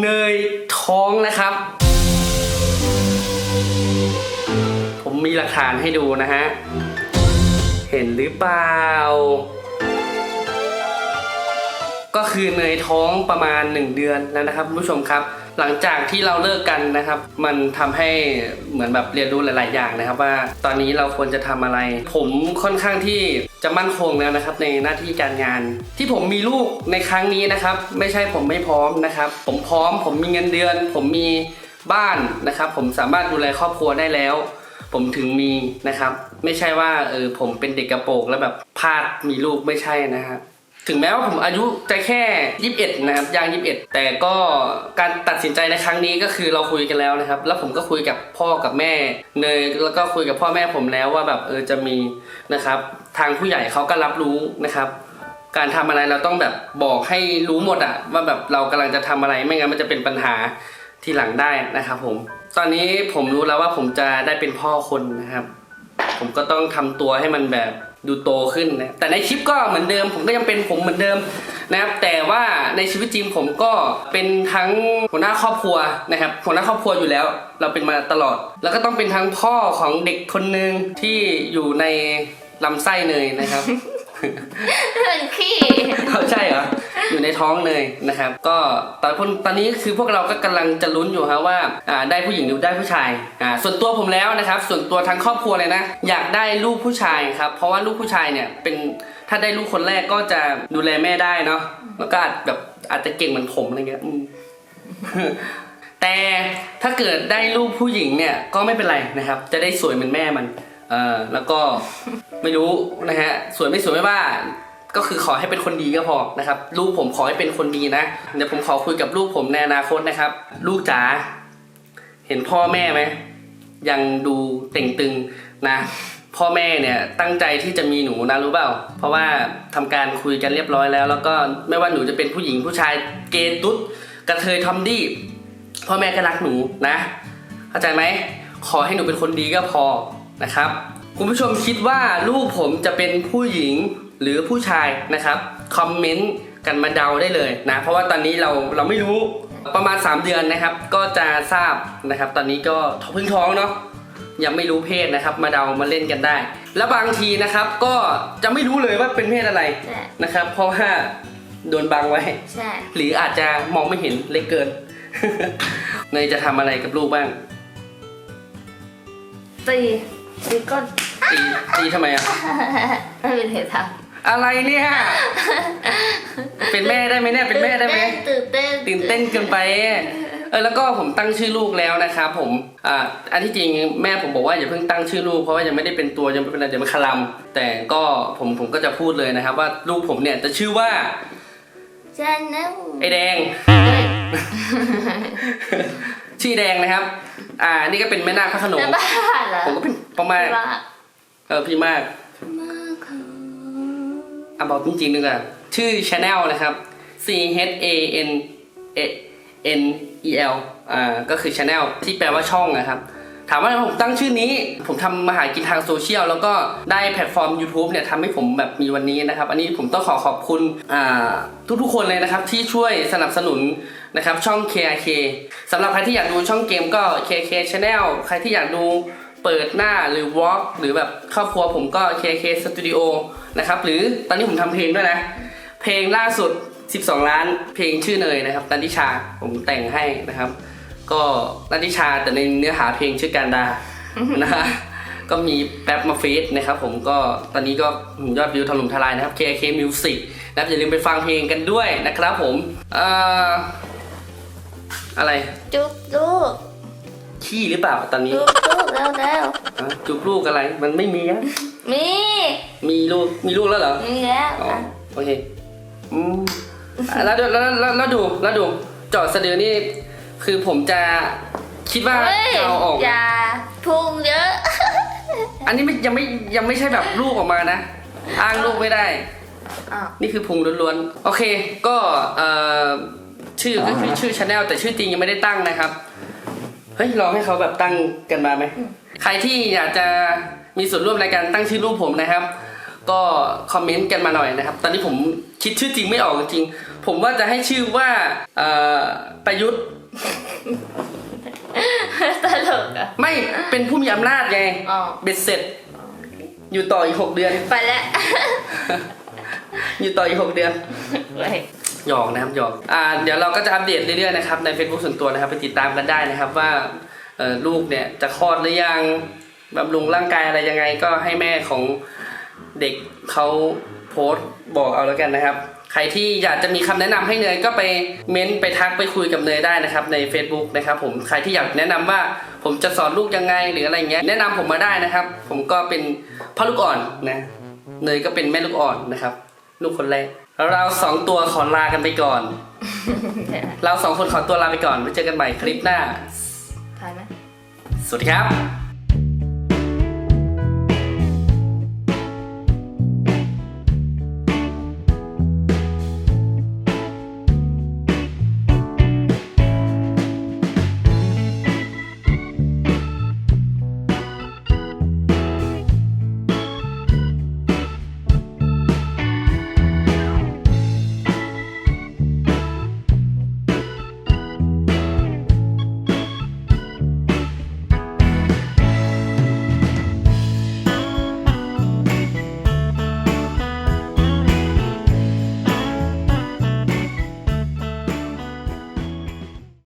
เนยท้องนะครับ ผมมีหลักฐานให้ดูนะฮะ เห็นหรือเปล่า ก็คือเนยท้องประมาณ 1 เดือนแล้วนะครับคุณผู้ชมครับ หลังจากที่เราเลิกกันนะครับ มันทำให้เหมือนแบบเรียนรู้หลาย ๆ อย่างนะครับ ว่าตอนนี้เราควรจะทำอะไร ผมค่อนข้างที่จะมั่นคงแล้วนะครับในหน้าที่การงาน ที่ผมมีลูกในครั้งนี้นะครับ ไม่ใช่ผมไม่พร้อมนะครับ ผมพร้อม ผมมีเงินเดือน ผมมีบ้านนะครับ ผมสามารถดูแลครอบครัวได้แล้ว ผมถึงมีนะครับ ไม่ใช่ว่าเออผมเป็นเด็กกระโปรงแล้วแบบพลาดมีลูกไม่ใช่นะครับ ถึงแม้ว่าผมอายุจะแค่ 21 นะครับย่าง 21 แต่ก็การตัดสินใจในครั้งนี้ก็คือเราคุยกันแล้วนะครับ แล้วผมก็คุยกับพ่อกับแม่เนยแล้วก็คุยกับพ่อแม่ผมแล้วว่าแบบเออจะมีนะครับ ทางผู้ใหญ่เขาก็รับรู้นะครับ การทำอะไรเราต้องแบบบอกให้รู้หมดอะว่าแบบเรากำลังจะทำอะไรไม่งั้นมันจะเป็นปัญหาทีหลังได้นะครับ ผม ตอนนี้ผมรู้แล้วว่าผมจะได้เป็นพ่อคนนะครับ ผมก็ต้องทำตัวให้มันแบบ ดูโตขึ้นนะแต่ในคลิปก็เหมือนเดิม ผมก็ยังเป็นผมเหมือนเดิมนะครับแต่ว่าในชีวิตจริงผมก็เป็นทั้งหัวหน้าครอบครัวนะครับหัวหน้าครอบครัวอยู่แล้ว เราเป็นมาตลอด แล้วก็ต้องเป็นทั้งพ่อของเด็กคนหนึ่งที่อยู่ในลำไส้เนยนะครับ เป็นขี้เขาใช่เหรอ อยู่ในท้องเลยนะครับ ก็ตอนตอนนี้คือพวกเราก็กำลังจะลุ้นอยู่ครับว่าได้ผู้หญิงหรือได้ผู้ชายอ่าส่วนตัวผมแล้วนะครับ ส่วนตัวทั้งครอบครัวเลยนะ อยากได้ลูกผู้ชายครับ เพราะว่าลูกผู้ชายเนี่ยเป็นถ้าได้ลูกคนแรกก็จะดูแลแม่ได้เนาะแล้วก็อาจแบบอาจจะเก่งเหมือนผมอะไรเงี้ยแต่ถ้าเกิดได้ลูกผู้หญิงเนี่ยก็ไม่เป็นไรนะครับ จะได้สวยเหมือนแม่มัน เออแล้วก็ไม่รู้นะฮะสวยไม่สวยไม่ว่า ก็คือขอให้เป็นคนดีก็พอนะครับ ลูกผมขอให้เป็นคนดีนะเดี๋ยวผมขอคุยกับลูกผมในอนาคตนะครับ ลูกจ๋าเห็นพ่อแม่ไหมยังดูเต่งตึงนะพ่อแม่เนี่ยตั้งใจที่จะมีหนูนะรู้เปล่า เพราะว่าทำการคุยกันเรียบร้อยแล้ว แล้วก็ไม่ว่าหนูจะเป็นผู้หญิงผู้ชายเกย์ตุ๊ดกระเทยทอมดี้พ่อแม่ก็รักหนูนะ เข้าใจไหมขอให้หนูเป็นคนดีก็พอ นะครับ คุณผู้ชมคิดว่าลูกผมจะเป็นผู้หญิงหรือผู้ชายนะครับคอมเมนต์กันมาเดาได้เลยนะ เพราะว่าตอนนี้เราเราไม่รู้ประมาณ 3 เดือนนะครับ ก็จะทราบนะครับ ตอนนี้ก็เพิ่งท้องเนาะยังไม่รู้เพศนะครับ มาเดามาเล่นกันได้ แล้วบางทีนะครับก็จะไม่รู้เลยว่าเป็นเพศอะไรใช่นะครับ เพราะว่าโดนบังไว้ ใช่หรืออาจจะมองไม่เห็นเล็กเกิน เนยจะทำอะไรกับลูกบ้าง ตี ตีก้นตีตีทำไมอะไม่เป็นเหตุทอะไรเนี่ย เป็นแม่ได้ไหมเนี่ยำเป็นแม่ได้ไหม ตื่นเต้นตื่นเต้นเกินไป เออแล้วก็ผมตั้งชื่อลูกแล้วนะครับผม อ่า อันที่จริงแม่ผมบอกว่าอย่าเพิ่งตั้งชื่อลูกเพราะว่ายังไม่ได้เป็นตัวยังไม่เป็นอะไรเดี๋ยวมันคลำแต่ก็ผมผมก็จะพูดเลยนะครับ ว่าลูกผมเนี่ยจะชื่อว่าฉันนั่งไอแดง ชื่อแดงนะครับ อ่า นี่ก็เป็นแม่นาคพระโขนงจะบ้าเหรอผมก็เป็นประมาณจะบ้าเออพี่มากมากค่ะอะบอกจริงๆดีกว่าชื่อ Channel นะครับ C H A N N E L อ่าก็คือ Channel ที่แปลว่าช่องนะครับ ถามว่าทำไมผมตั้งชื่อนี้ ผมทำมาหากินทางโซเชียลแล้วก็ได้แพลตฟอร์ม YouTube เนี่ยทำให้ผมแบบมีวันนี้นะครับ อันนี้ผมต้องขอขอบคุณทุกๆคนเลยนะครับที่ช่วยสนับสนุนนะครับช่อง KRK สำหรับใครที่อยากดูช่องเกมก็ KK Channel ใครที่อยากดูเปิดหน้าหรือ Walk หรือแบบครอบครัวผมก็ KK Studio นะครับ หรือตอนนี้ผมทำเพลงด้วยนะ เพลงล่าสุด 12 ล้าน เพลงชื่อเนยนะครับนันทิชาผมแต่งให้นะครับ ก็นันทิชาแต่ในเนื้อหาเพลงชื่อการดานะฮะก็มีแป๊บมาฟีดนะครับผมก็ตอนนี้ก็ยอดวิวถล่มทลายนะครับ KK Music นะครับอย่าลืมไปฟังเพลงกันด้วยนะครับผมเอ่ออะไรจุ๊บลูกขี้หรือเปล่าตอนนี้จุ๊บลูกแล้วแล้วฮะจุกลูกอะไรมันไม่มีอะมีมีลูกมีลูกแล้วเหรอมีแล้วอ๋อโอเคอืมอะแล้วดูแล้วแล้วแล้วดูแล้วดูจอดสะดือนี่ คือผมจะคิดว่าเฮ้ยจะเอาออก อย่าพุงเยอะ อันนี้ไม่ยังไม่ยังไม่ใช่แบบลูกออกมานะ อ้างลูกไม่ได้ อ้าว นี่คือพุงล้วนๆ โอเค ก็เอ่อชื่อก็คือชื่อชาแนลแต่ชื่อจริงยังไม่ได้ตั้งนะครับ เฮ้ยลองให้เขาแบบตั้งกันมาไหม ใครที่อยากจะมีส่วนร่วมในการตั้งชื่อรูปผมนะครับ ก็คอมเมนต์กันมาหน่อยนะครับ ตอนนี้ผมคิดชื่อจริงไม่ออกจริงๆผมว่าจะให้ชื่อว่าเอ่อประยุทธ์ ตลกอะ ไม่เป็นผู้มีอำนาจไงอ๋อ เบ็ดเสร็จ อยู่ต่ออีกหกเดือน ไปแล้วอยู่ต่ออีกหกเดือนไปหยอกนะครับหยอกอ่าเดี๋ยวเราก็จะอัปเดตเรื่อยๆนะครับใน Facebook ส่วนตัวนะครับไปติดตามกันได้นะครับว่าเอ่อลูกเนี่ยจะคลอดหรือยังบำรุงร่างกายอะไรยังไงก็ให้แม่ของเด็กเขาโพสต์บอกเอาแล้วกันนะครับ ใครที่อยากจะมีคำแนะนำให้เนยก็ไปเม้นต์ไปทักไปคุยกับเนยได้นะครับใน Facebook นะครับผมใครที่อยากแนะนำว่าผมจะสอนลูกยังไงหรืออะไรเงี้ยแนะนำผมมาได้นะครับ ผมก็เป็นพ่อลูกอ่อนนะเนยก็เป็นแม่ลูกอ่อนนะครับ ลูกคนแรกเราสองตัวขอลากันไปก่อน เราสองคนขอตัวลาไปก่อนไว้เจอกันใหม่คลิปหน้าถ่ายไหมสวัสดีครับ